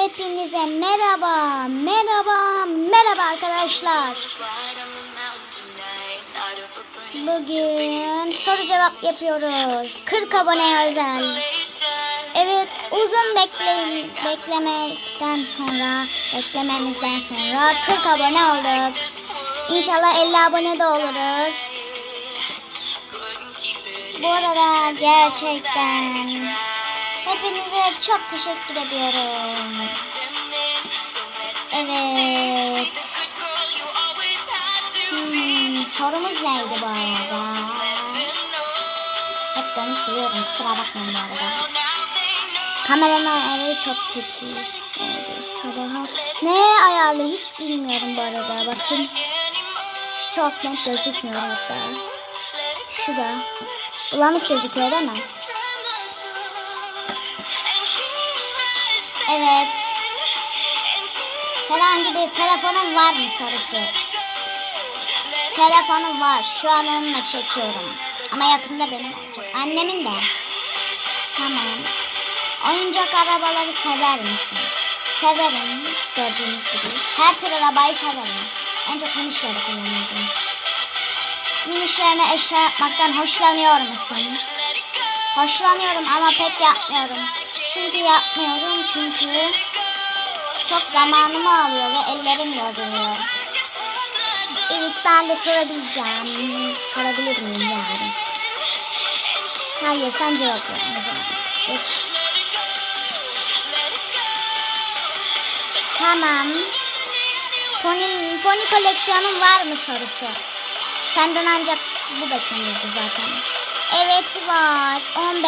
Hepinize merhaba, merhaba, merhaba arkadaşlar. Bugün soru cevap yapıyoruz. 40 abone özel. Evet, uzun bekleyin, beklemekten sonra, beklememizden sonra 40 abone olduk. İnşallah 50 abone de oluruz. Bu arada gerçekten hepinize çok teşekkür ediyorum. Evet. Hmm, sorumuz neydi bu arada? Hep dönüp kusura bakmayın bu arada. Kameranın ayarı çok kötü. Evet. Ne ayarlı hiç bilmiyorum bu arada. Bakın. Şu çok net gözükmüyor hatta. Şu da. Bulanık gözüküyor değil mi? Evet. Herhangi bir telefonun var mı sorusu? Telefonum var. Şu an onunla çekiyorum. Ama yakında benim olacak. Annemin de. Tamam. Oyuncak arabaları sever misin? Severim. Gördüğünüz gibi. Her tür arabayı severim. En çok minişleri kullanıyorum. Minişlerine eşya yapmaktan hoşlanıyor musun? Hoşlanıyorum ama pek yapmıyorum. Çünkü yapmıyorum çünkü çok zamanımı alıyor ve ellerim yoruluyor. Evet ben de sorabileceğim. Sorabilir miyim yani? Hayır sen cevap ver o. Tamam. Pony, pony koleksiyonun var mı sorusu? Senden ancak bu beklenirdi zaten. Evet var.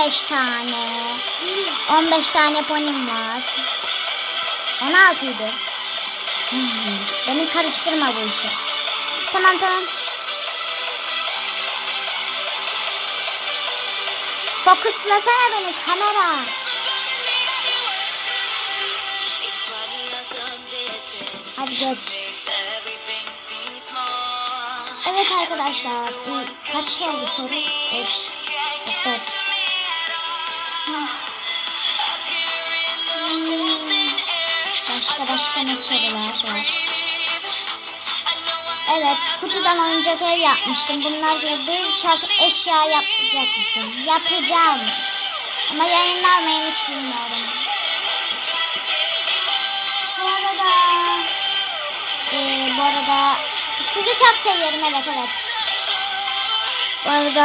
15 tane. 15 tane ponim var. 16 idi. Beni karıştırma bu işi. Tamam tamam. Fokuslasana beni kamera. Hadi geç. Evet arkadaşlar. Kaç oldu soru? 3. 4. Başka başka ne sorular var? Evet, kutudan oyuncak ev yapmıştım. Bunlar gibi birçok eşya yapacak mısın? Yapacağım. Ama yayınlar mıyım hiç bilmiyorum. Bu arada, e, bu arada sizi çok seviyorum evet evet. Bu arada,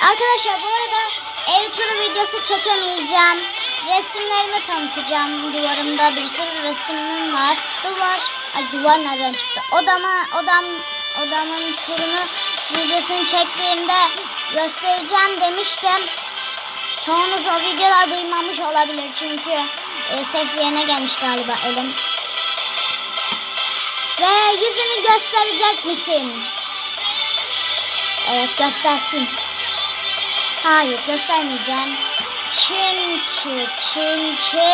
arkadaşlar bu arada ev turu videosu çekemeyeceğim. Resimlerimi tanıtacağım. Duvarımda bir sürü resimim var. Duvar, ay duvar nereden çıktı? Odama, odam, odamın turunu videosunu çektiğimde göstereceğim demiştim. Çoğunuz o videoda duymamış olabilir çünkü e, ses yerine gelmiş galiba elim. Ve yüzünü gösterecek misin? Evet göstersin. Hayır göstermeyeceğim. Çünkü çünkü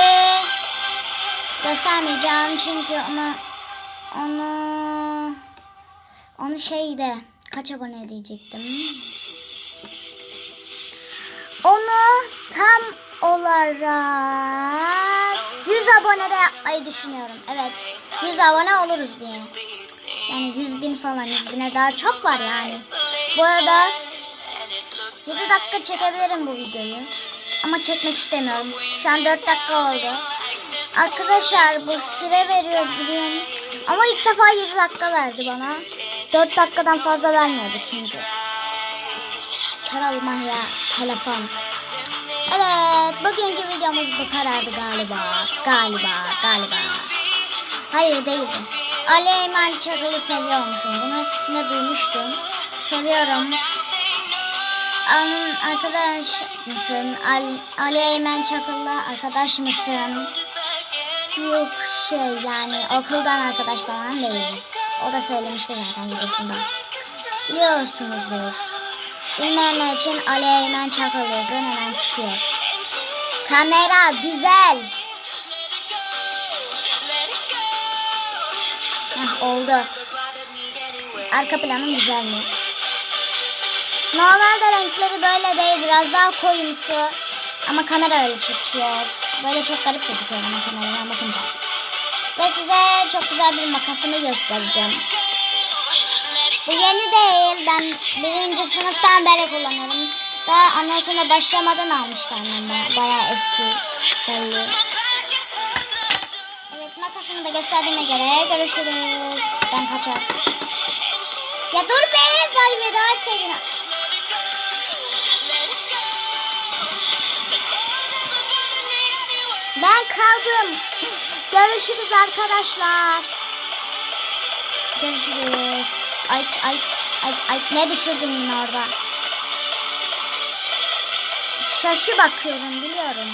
göstermeyeceğim çünkü onu onu onu şeyde kaç abone diyecektim. Onu tam olarak 100 abone de yapmayı düşünüyorum. Evet 100 abone oluruz diye. Yani 100 bin falan 100 bine daha çok var yani. Bu arada 7 dakika çekebilirim bu videoyu. Ama çekmek istemiyorum. Şu an 4 dakika oldu. Arkadaşlar bu süre veriyor biliyorum. Ama ilk defa 7 dakika verdi bana. 4 dakikadan fazla vermiyordu çünkü. Kör olmaya telefon. Evet bugünkü videomuz bu kadardı galiba. Galiba galiba. Hayır değildi. Ali Eymen Çakır'ı seviyor musun? Bunu ne duymuştum. Seviyorum. Onun arkadaş mısın? Ali, Ali Eymen Çakır'la arkadaş mısın? Yok şey yani okuldan arkadaş falan değiliz. O da söylemişti zaten videosunda. Biliyorsunuzdur. Bilmeyenler için Ali Eymen Çakır yazın hemen çıkıyor. Kamera güzel. Heh, oldu. Arka planım güzel mi? Normalde renkleri böyle değil. Biraz daha koyumsu. Ama kamera öyle çekiyor. Böyle çok garip gözüküyor bana kameradan bakınca. Ve size çok güzel bir makasımı göstereceğim. Bu yeni değil. Ben birinci sınıftan beri kullanıyorum. Daha anaokuluna başlamadan almışlar ama bayağı eski belli. Evet makasımı da gösterdiğime göre görüşürüz. Ben kaçar. Ya dur be var veda etseydin. Ben kaldım. Görüşürüz arkadaşlar. Görüşürüz. Ay ay ay ay ne düşürdün orada? Şaşı bakıyorum biliyorum.